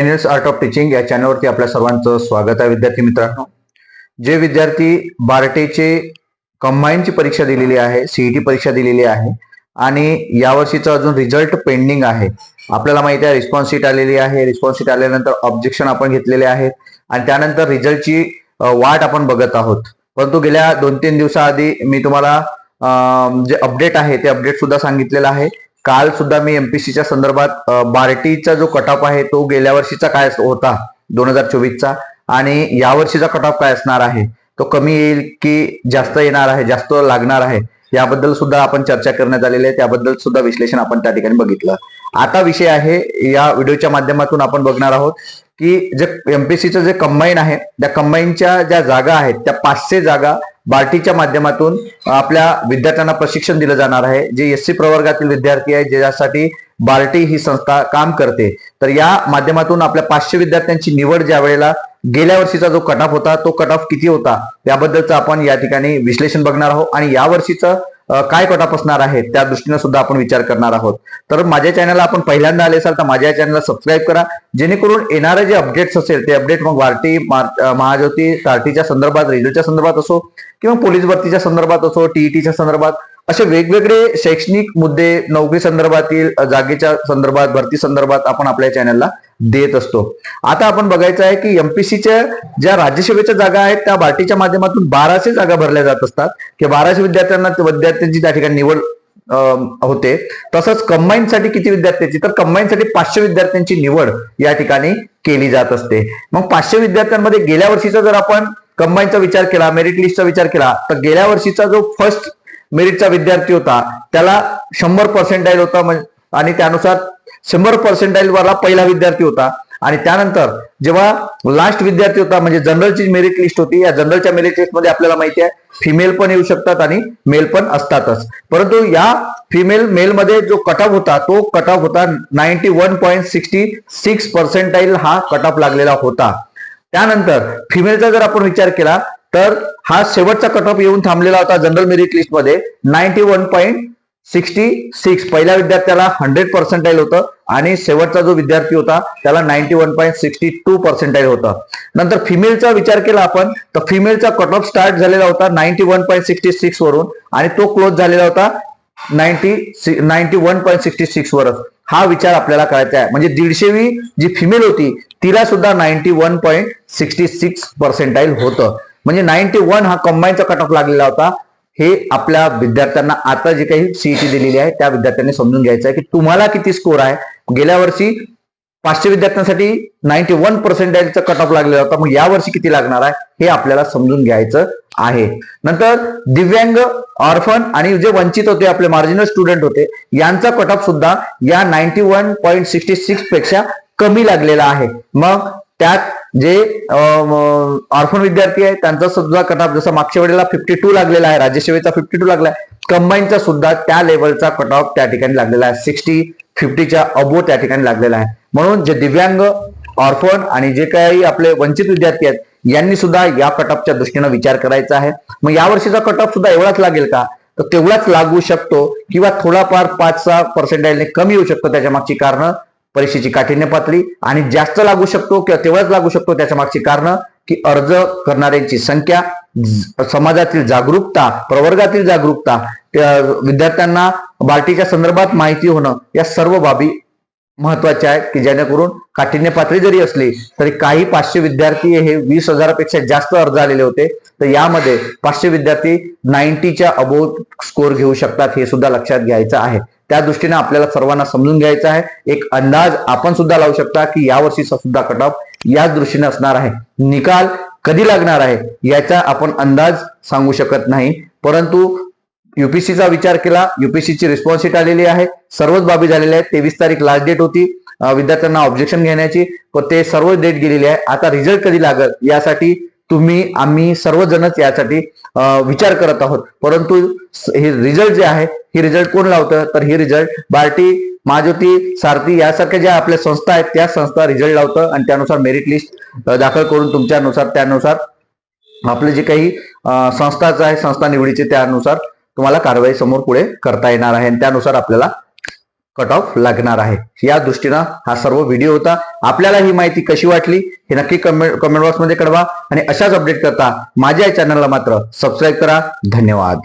Engineers art of teaching या चॅनलवरती आपल्या सर्वांचं स्वागत आहे विद्यार्थी मित्रांनो. जे विद्यार्थी बार्टेचे कंबाईनची परीक्षा दिलेली आहे सीईटी परीक्षा दिलेली आहे आणि यावर्षीचा अजून रिझल्ट पेंडिंग आहे. आपल्याला माहिती आहे रिस्पॉन्स शीट आलेली आहे. रिस्पॉन्स शीट आल्यानंतर ऑब्जेक्शन आपण घेतलेले आहे आणि त्यानंतर रिझल्टची वाट आपण बघत आहोत. परंतु गेल्या दोन तीन दिवसाआधी मी तुम्हाला जे अपडेट आहे ते अपडेट सुद्धा सांगितलेलं आहे. काल सुद्धा मी एमपीसीच्या संदर्भात बार्टीचा जो कटॉप आहे तो गेल्या वर्षीचा काय होता? दोन हजार चोवीसचा. आणि या वर्षीचा काय असणार आहे? तो कमी येईल की जास्त येणार आहे जास्त लागणार आहे? याबद्दल सुद्धा आपण चर्चा करण्यात आलेली आहे. त्याबद्दल सुद्धा विश्लेषण आपण त्या ठिकाणी बघितलं. आता विषय आहे या व्हिडिओच्या माध्यमातून आपण बघणार आहोत की जे एमपीसीचं जे कंबाईन आहे त्या कंबाईनच्या ज्या जागा आहेत त्या पाचशे जागा बार्टीच्या माध्यमातून आपल्या विद्यार्थ्यांना प्रशिक्षण दिलं जाणार आहे. जे एस सी प्रवर्गातील विद्यार्थी आहेत ज्यासाठी बार्टी ही संस्था काम करते. तर या माध्यमातून आपल्या पाचशे विद्यार्थ्यांची निवड ज्या वेळेला गेल्या वर्षीचा जो कट ऑफ होता तो कट ऑफ किती होता? याबद्दलचं आपण या ठिकाणी विश्लेषण बघणार आहोत. आणि या वर्षीचं काय कोटा ऑफ आहे त्या दृष्टीने सुद्धा आपण विचार करणार आहोत. तर माझ्या चॅनलला आपण पहिल्यांदा आले असाल तर माझ्या चॅनलला सबस्क्राईब करा. जेणेकरून येणारे जे अपडेट्स असेल ते अपडेट मग वारटी महाज्योती सारथीच्या संदर्भात रेल्वेच्या संदर्भात असो किंवा पोलीस भरतीच्या संदर्भात असो टीईटीच्या संदर्भात असे वेगवेगळे शैक्षणिक मुद्दे नोकरी संदर्भातील जागेच्या संदर्भात भरती संदर्भात आपण आपल्या चॅनलला देत असतो. आता आपण बघायचं आहे की एमपीसीच्या ज्या राज्यसेवेच्या जागा आहेत त्या बार्टीच्या माध्यमातून बाराशे जागा भरल्या जात असतात. की बाराशे विद्यार्थ्यांना विद्यार्थ्यांची त्या ठिकाणी निवड होते. तसंच कंबाईनसाठी किती विद्यार्थ्यांची तर कंबाईनसाठी पाचशे विद्यार्थ्यांची निवड या ठिकाणी केली जात असते. मग पाचशे विद्यार्थ्यांमध्ये गेल्या वर्षीचा जर आपण कंबाईनचा विचार केला मेरिट लिस्टचा विचार केला तर गेल्या वर्षीचा जो फर्स्ट मेरिटचा विद्यार्थी होता. त्याला शंभर पर्सेंटाईल होता आणि त्यानुसार शंभर पर्सेंटाईल वाला पहिला विद्यार्थी होता. आणि त्यानंतर जेव्हा लास्ट विद्यार्थी होता म्हणजे जनरलची मेरिट लिस्ट होती. या जनरलच्या मेरिट लिस्टमध्ये आपल्याला माहिती आहे फिमेल पण येऊ शकतात आणि मेल पण असतातच. परंतु या फिमेल मेल मध्ये जो कट ऑफ होता तो कट ऑफ होता ninety one point sixty six percentile हा कट ऑफ लागलेला होता. त्यानंतर फिमेलचा जर आपण विचार केला तर हा शेवटचा कट ऑफ येऊन थांबलेला होता जनरल मेरिट लिस्टमध्ये. Ninety one point sixty six पहिल्या विद्यार्थ्याला हंड्रेड पर्सेंटाईल होतं आणि शेवटचा जो विद्यार्थी होता त्याला ninety one point sixty two percentile होतं. नंतर फिमेलचा विचार केला आपण तर फिमेलचा कट ऑफ स्टार्ट झालेला होता ninety one point sixty six वरून आणि तो क्लोज झालेला होता ninety ninety one point sixty six वरच. हा विचार आपल्याला करायचा आहे. म्हणजे दीडशेवी जी फिमेल होती तिला सुद्धा ninety one point sixty six percentile होतं. म्हणजे नाईन्टी वन हा कंबाईनचा कट ऑफ लागलेला होता. हे आपल्या विद्यार्थ्यांना आता जे काही सीईटी दिलेली आहे त्या विद्यार्थ्यांनी समजून घ्यायचं आहे की तुम्हाला किती स्कोर आहे. गेल्या वर्षी पाचशे विद्यार्थ्यांसाठी नाईन्टी वन पर्सेंटेजचा कट ऑफ लागलेला होता. मग यावर्षी किती लागणार आहे हे आपल्याला समजून घ्यायचं आहे. नंतर दिव्यांग ऑर्फन आणि जे वंचित होते आपले मार्जिनल स्टुडंट होते यांचा कट ऑफ सुद्धा या नाईन्टी वन पॉईंट सिक्स्टी सिक्सपेक्षा कमी लागलेला आहे. मग त्यात जे ऑर्फन विद्यार्थी आहे त्यांचा सुद्धा कट जसा जसं मागच्या वेळेला फिफ्टी टू लागलेला आहे राज्यसेवेचा फिफ्टी टू लागला आहे कंबाईनचा सुद्धा त्या लेवलचा कट ऑफ त्या ठिकाणी लागलेला आहे. सिक्स्टी फिफ्टीच्या अबो त्या ठिकाणी लागलेला आहे. म्हणून जे दिव्यांग ऑर्फन आणि जे काही आपले वंचित विद्यार्थी आहेत यांनी सुद्धा या कट ऑफच्या दृष्टीनं विचार करायचा आहे. मग या वर्षीचा कट ऑफ सुद्धा एवढाच लागेल का? तर तेवढाच लागू शकतो किंवा थोडाफार पाच सहा पर्सेंटाईलने कमी येऊ शकतो त्याच्या मागची कारण. परीक्षेची काठिण्य पातळी आणि जास्त लागू शकतो किंवा तेवढाच लागू शकतो त्याच्या मागची कारण की अर्ज करणाऱ्यांची संख्या समाजातील जागरूकता प्रवर्गातील जागरूकता विद्यार्थ्यांना बार्टीच्या संदर्भात माहिती होणं या सर्व बाबी महत्त्वाच्या आहेत की जेणेकरून काठिण्य पातळी जरी असली तरी काही पाचशे विद्यार्थी हे वीस हजारापेक्षा जास्त अर्ज आलेले होते. तर यामध्ये पाचशे विद्यार्थी नाईन्टीच्या अबोव स्कोर घेऊ शकतात हे सुद्धा लक्षात घ्यायचं आहे. त्या दृष्टीने आपल्याला सर्वांना समजून घ्यायचं आहे. एक अंदाज आपण सुद्धा लावू शकता की यावर्षीचा सुद्धा कट ऑफ याच दृष्टीने असणार आहे. निकाल कधी लागणार आहे याचा आपण अंदाज सांगू शकत नाही. परंतु युपीसीचा विचार केला युपीसीची रिस्पॉन्स शीट आलेली आहे. सर्वच बाबी झालेल्या आहेत. तेवीस तारीख लास्ट डेट होती. विद्यार्थ्यांना ऑब्जेक्शन घेण्याची. पण ते सर्व डेट गेलेली आहे. आता रिझल्ट कधी लागल यासाठी तुम्ही आम्ही सर्वजणच यासाठी विचार करत आहोत. परंतु हे रिझल्ट जे आहे हे रिझल्ट कोण लावतं? तर हे रिझल्ट बार्टी महाज्योती सारथी यासारख्या ज्या आपल्या संस्था आहेत त्या संस्था रिझल्ट लावतं आणि त्यानुसार मेरिट लिस्ट दाखल करून तुमच्यानुसार त्यानुसार आपले जे काही संस्थाच संस्थाचं आहे संस्था निवडीचे त्यानुसार तुम्हाला कारवाई समोर पुढे करता येणार आहे आणि त्यानुसार आपल्याला कट ऑफ लागणार आहे. या दृष्टीनं हा सर्व व्हिडिओ होता. आपल्याला ही माहिती कशी वाटली हे नक्की कमेंट कमेंट बॉक्समध्ये कळवा. आणि अशाच अपडेट करता माझ्या या चॅनलला मात्र सबस्क्राईब करा. धन्यवाद.